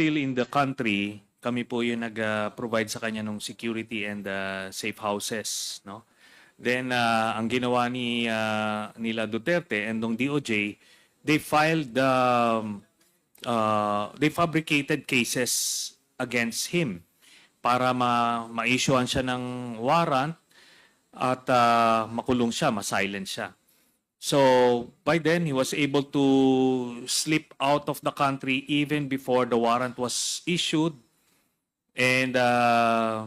still in the country, kami po yung nag-provide sa kanya ng security and uh, safe houses, no? Then uh, ang ginawa ni uh, nila Duterte and ng DOJ, they filed um, uh, they fabricated cases against him para ma ma-issuean siya ng warrant at uh, makulong siya, ma-silent siya. So by then he was able to slip out of the country even before the warrant was issued. And uh,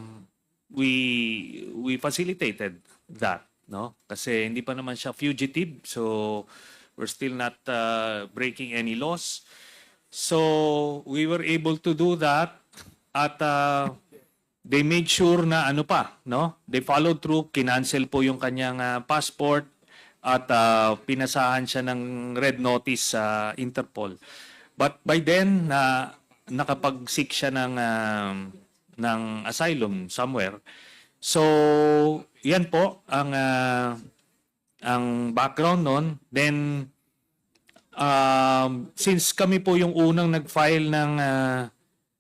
we we facilitated that no? Kasi hindi pa naman siya fugitive so we're still not uh, breaking any laws. So we were able to do that at uh, they made sure na ano pa no? They followed through kinancel po yung kanyang uh, passport at uh, pinasahan siya ng red notice sa Interpol but by then na nakapag-seek siya ng uh, ng asylum somewhere So, yan po ang ah, ang background nun. Then um, since kami po yung unang nag-file ng ah,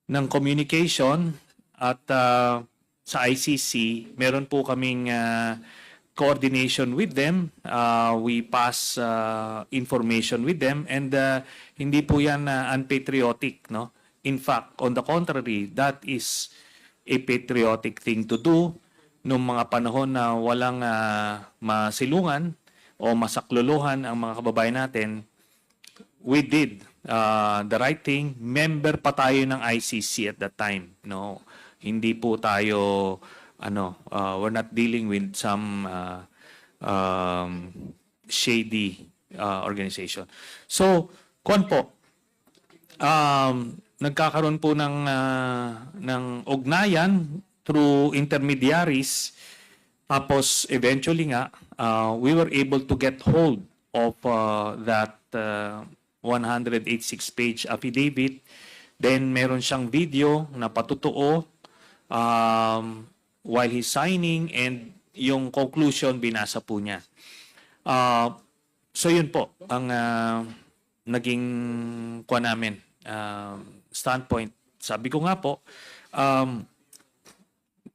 ng communication at ah, sa ICC, meron po kaming ah, coordination with them. Ah, we pass ah, information with them and ah, hindi po yan ah, unpatriotic, no? In fact, on the contrary, that is a patriotic thing to do nung mga panahon na walang ah, masilungan o masakluluhan ang mga kababayan natin, we did uh, the right thing. Member pa tayo ng ICC at that time. No, hindi po tayo ano, uh, we're not dealing with some uh, um, shady uh, organization. So, kon po, um, nagkakaroon po ng ah, ng ugnayan through intermediaries. Tapos eventually nga uh, we were able to get hold of uh, that uh, 186 page affidavit. Then meron siyang video na patutuo. Um, while he's signing and yung conclusion binasa po niya uh, so yun po ang uh, naging kwa namin uh, standpoint sabi ko nga po um,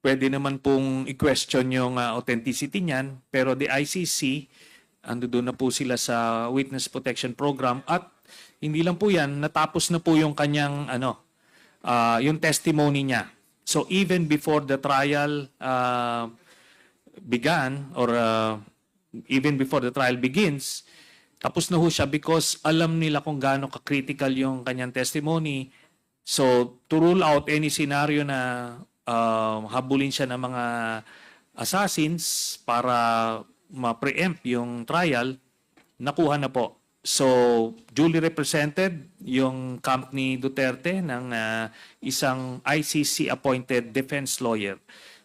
pwede naman pong i-question yung uh, authenticity niyan, pero the ICC, ando doon na po sila sa Witness Protection Program at hindi lang po yan, natapos na po yung kanyang ano, ah, yung testimony niya. So even before the trial uh, began or uh, even before the trial begins, tapos na ho siya because alam nila kung gaano ka-critical yung kanyang testimony. So to rule out any scenario na um, habulin siya ng mga assassins para ma-preempt yung trial, nakuha na po. So, duly represented yung camp ni Duterte ng ah, isang ICC-appointed defense lawyer.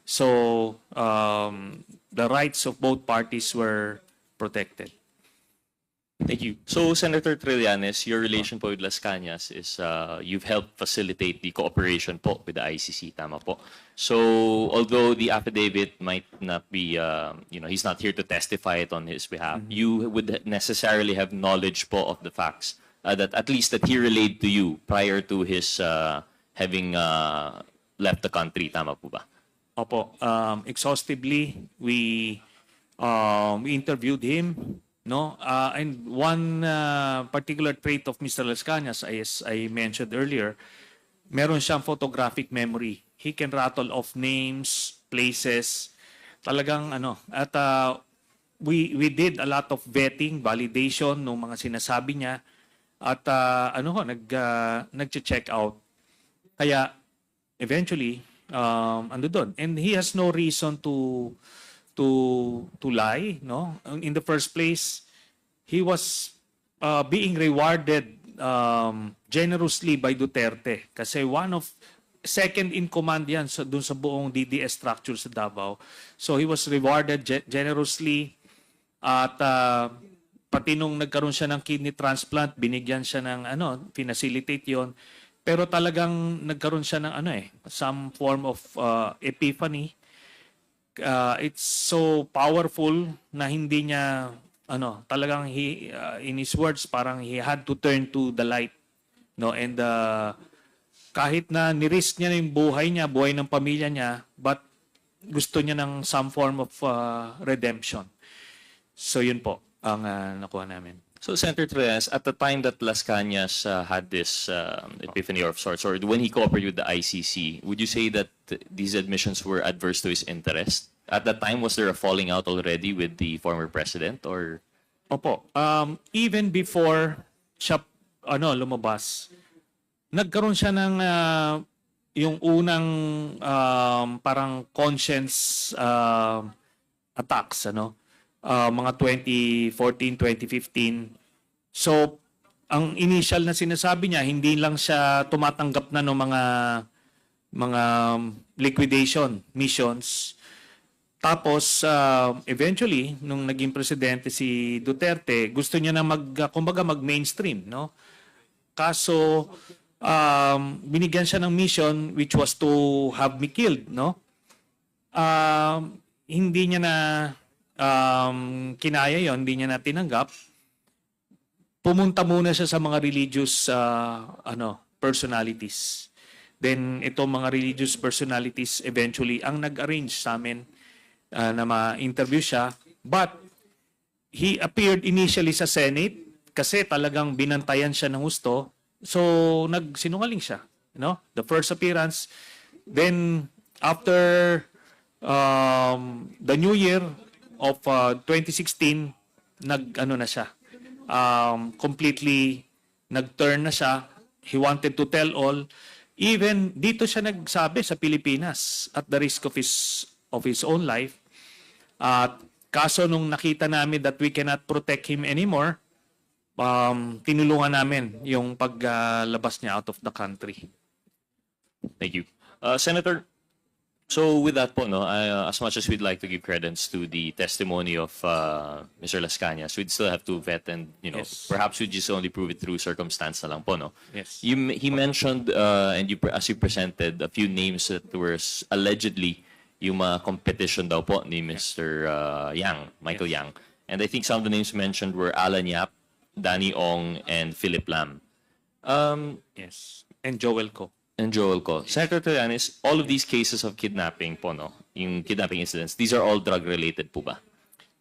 So, um, the rights of both parties were protected. Thank you. So, Senator Trillanes, your relation po with Las Cañas is uh, you've helped facilitate the cooperation po with the ICC, tama po. So, although the affidavit might not be, uh, you know, he's not here to testify it on his behalf, you would necessarily have knowledge po of the facts uh, that at least that he relayed to you prior to his uh, having uh, left the country, tama po ba? Opo, um, exhaustively, we, um, we interviewed him, no? Uh, and one uh, particular trait of Mr. Las Cañas, as I mentioned earlier, meron siyang photographic memory. He can rattle off names, places, talagang ano. At uh, we, we did a lot of vetting, validation ng mga sinasabi niya. At uh, ano ho, nag, uh, nag-check out. Kaya eventually um ando doon and he has no reason to to to lie no in the first place he was uh, being rewarded um generously by Duterte kasi one of second in command yan sa dun sa buong DDS structure sa Davao so he was rewarded ge- generously at uh, pati nung nagkaroon siya ng kidney transplant binigyan siya ng ano pinacilitate yon pero talagang nagkaroon siya ng ano eh, some form of uh, epiphany. Uh, it's so powerful na hindi niya ano, talagang he uh, in his words parang he had to turn to the light, no? And uh, kahit na nirisk niya na yung buhay niya, buhay ng pamilya niya, but gusto niya ng some form of uh, redemption. So yun po ang uh, nakuha namin. So, Senator Trillanes, at the time that Las Cañas uh, had this um, epiphany of sorts, or when he cooperated with the ICC, would you say that th- these admissions were adverse to his interest? At that time, was there a falling out already with the former president, or Opo. Um, even before siya ano, lumabas, nagkaroon siya ng ah, yung unang um, parang conscience um, attacks, ano? Ah, mga 2014, 2015. So, ang initial na sinasabi niya, hindi lang siya tumatanggap na ng mga mga liquidation missions. Tapos, uh, eventually, nung naging presidente si Duterte, gusto niya na mag, uh, kumbaga mag-mainstream, no? Kaso, um, binigyan siya ng mission which was to have me killed, no? Um, hindi niya na um, kinaya yon, hindi niya na tinanggap. Pumunta muna siya sa mga religious uh, ano, personalities. Then, itong mga religious personalities eventually ang nag-arrange sa amin uh, na ma-interview siya. But he appeared initially sa Senate kasi talagang binantayan siya ng gusto. So nagsinungaling siya, you know? The first appearance. Then after um, the new year of uh, 2016, nag ano na siya. Um, completely nag-turn na siya. He wanted to tell all. Even dito siya nagsabi sa Pilipinas at the risk of his of his own life at kaso nung nakita namin that we cannot protect him anymore, um, tinulungan namin yung paglabas niya out of the country. Thank you. Uh, Senator, so with that po, no, uh, as much as we'd like to give credence to the testimony of uh, Mr. Las Cañas, we'd still have to vet and, you know, Yes. perhaps we just only prove it through circumstance na lang po, no? Yes. You, m- he mentioned, uh, and you, pre- as you presented, a few names that were s- allegedly yung mga competition daw po ni Mr. Uh, Yang, Michael Yang. And I think some of the names mentioned were Alan Yap, Danny Ong, and Philip Lam. Um, Yes. And Joel ko. And Joel ko. Senator Trillanes, all of these cases of kidnapping po, no? Yung kidnapping incidents, these are all drug-related po ba?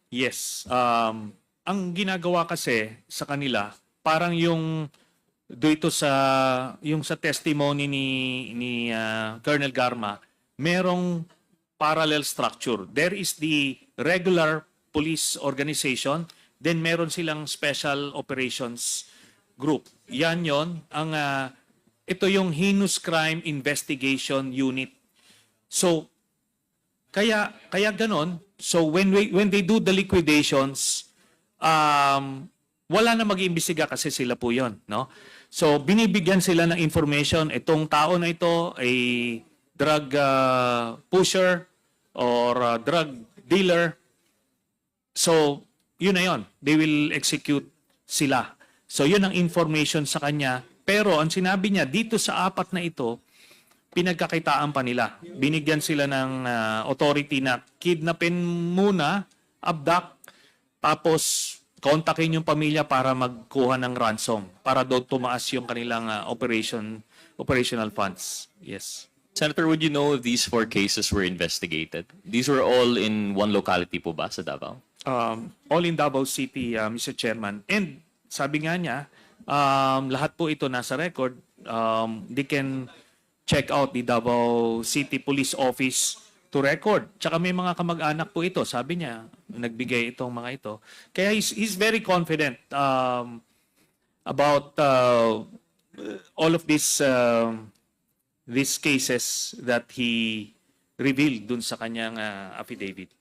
Yes. Um, ang ginagawa kasi sa kanila, parang yung dito sa yung sa testimony ni ni uh, Colonel Garma, merong parallel structure. There is the regular police organization, then meron silang special operations group. Yan yon ang uh, ito yung heinous crime investigation unit. So kaya kaya ganon. So when we when they do the liquidations, um wala na mag-iimbestiga kasi sila po 'yon, no? So binibigyan sila ng information itong tao na ito ay drug uh, pusher or uh, drug dealer. So yun na 'yon. They will execute sila. So yun ang information sa kanya. Pero ang sinabi niya dito sa apat na ito, pinagkakitaan pa nila. Binigyan sila ng ah, authority na kidnapin muna, abduct, tapos kontakin yung pamilya para magkuha ng ransom para doon tumaas yung kanilang ah, operation operational funds. Yes. Senator, would you know if these four cases were investigated? These were all in one locality po ba sa Davao? um, all in Davao City, uh, Mr. Chairman. And sabi nga niya, um, lahat po ito nasa record. Um, they can check out the Davao City Police Office to record. Tsaka may mga kamag-anak po ito. Sabi niya, nagbigay itong mga ito. Kaya he's, he's very confident um, about uh, all of these um, these cases that he revealed dun sa kanyang uh, affidavit.